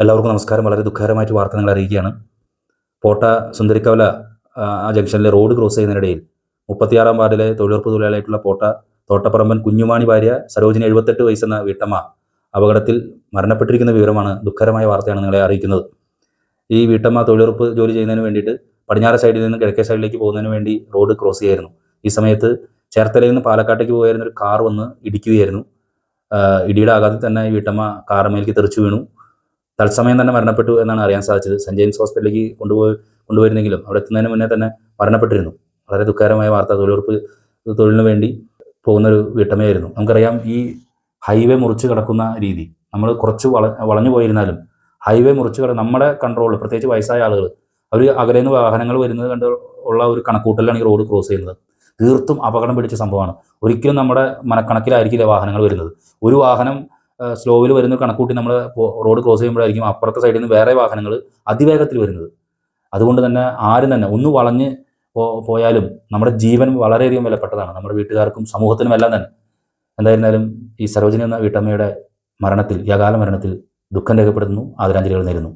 എല്ലാവർക്കും നമസ്കാരം. വളരെ ദുഃഖകരമായിട്ട് വാർത്ത നിങ്ങൾ അറിയിക്കുകയാണ്. പോട്ട സുന്ദരിക്കവല ആ, ജംഗ്ഷനിലെ റോഡ് ക്രോസ് ചെയ്യുന്നതിനിടയിൽ മുപ്പത്തിയാറാം വാർഡിലെ തൊഴിലുറപ്പ് തൊഴിലാളിയായിട്ടുള്ള പോട്ട തോട്ടപ്പറമ്പൻ കുഞ്ഞുമാണി ഭാര്യ സരോജിനി എഴുപത്തെട്ട് വയസ്സെന്ന വീട്ടമ്മ അപകടത്തിൽ മരണപ്പെട്ടിരിക്കുന്ന വിവരമാണ് ദുഃഖകരമായ വാർത്തയാണ് നിങ്ങളെ അറിയിക്കുന്നത്. ഈ വീട്ടമ്മ തൊഴിലുറപ്പ് ജോലി ചെയ്യുന്നതിന് വേണ്ടിയിട്ട് പടിഞ്ഞാറ് സൈഡിൽ നിന്ന് കിഴക്കേ സൈഡിലേക്ക് പോകുന്നതിന് വേണ്ടി റോഡ് ക്രോസ് ചെയ്യായിരുന്നു. ഈ സമയത്ത് ചേർത്തലയിൽ നിന്ന് പാലക്കാട്ടേക്ക് പോയിരുന്ന ഒരു കാർ വന്ന് ഇടിക്കുകയായിരുന്നു. ഇടിയുടെ ആഘാതത്തിൽ തന്നെ ഈ വീട്ടമ്മ കാറമേലേക്ക് തെറിച്ചു വീണു. തത്സമയം തന്നെ മരണപ്പെട്ടു എന്നാണ് അറിയാൻ സാധിച്ചത്. സെന്റ് ജെയിംസ് ഹോസ്പിറ്റലിലേക്ക് കൊണ്ടുപോയി കൊണ്ടുപോയിരുന്നെങ്കിലും അവിടെ എത്തുന്നതിന് മുന്നേ തന്നെ മരണപ്പെട്ടിരുന്നു. വളരെ ദുഃഖകരമായ വാർത്ത. തൊഴിലുറപ്പ് തൊഴിലിന് വേണ്ടി പോകുന്ന ഒരു വീട്ടമ്മയായിരുന്നു. നമുക്കറിയാം ഈ ഹൈവേ മുറിച്ച് കിടക്കുന്ന രീതി. നമ്മൾ കുറച്ച് വള വളഞ്ഞു പോയിരുന്നാലും ഹൈവേ മുറിച്ച് കിട നമ്മുടെ കൺട്രോൾ പ്രത്യേകിച്ച് വയസ്സായ ആളുകൾ അവർ അകലെ നിന്ന് വാഹനങ്ങൾ വരുന്നത് കണ്ട് ഉള്ള ഒരു കണക്കൂട്ടലാണ് ഈ റോഡ് ക്രോസ് ചെയ്യുന്നത്. തീർത്തും അപകടം പിടിച്ച സംഭവമാണ്. ഒരിക്കലും നമ്മുടെ മനക്കണക്കിലായിരിക്കില്ല വാഹനങ്ങൾ വരുന്നത്. ഒരു വാഹനം സ്ലോവിൽ വരുന്ന കണക്കൂട്ടി നമ്മൾ റോഡ് ക്രോസ് ചെയ്യുമ്പോഴായിരിക്കും അപ്പുറത്തെ സൈഡിൽ നിന്ന് വേറെ വാഹനങ്ങൾ അതിവേഗത്തിൽ വരുന്നത്. അതുകൊണ്ട് തന്നെ ആരും തന്നെ ഒന്ന് വളഞ്ഞ് പോയാലും നമ്മുടെ ജീവൻ വളരെയധികം വിലപ്പെട്ടതാണ്. നമ്മുടെ വീട്ടുകാർക്കും സമൂഹത്തിനും എല്ലാം തന്നെ. എന്തായിരുന്നാലും ഈ സരോജിനി എന്ന വീട്ടമ്മയുടെ മരണത്തിൽ യകാല മരണത്തിൽ ദുഃഖം രേഖപ്പെടുത്തുന്നു ആദരാഞ്ജലികൾ നേരുന്നു.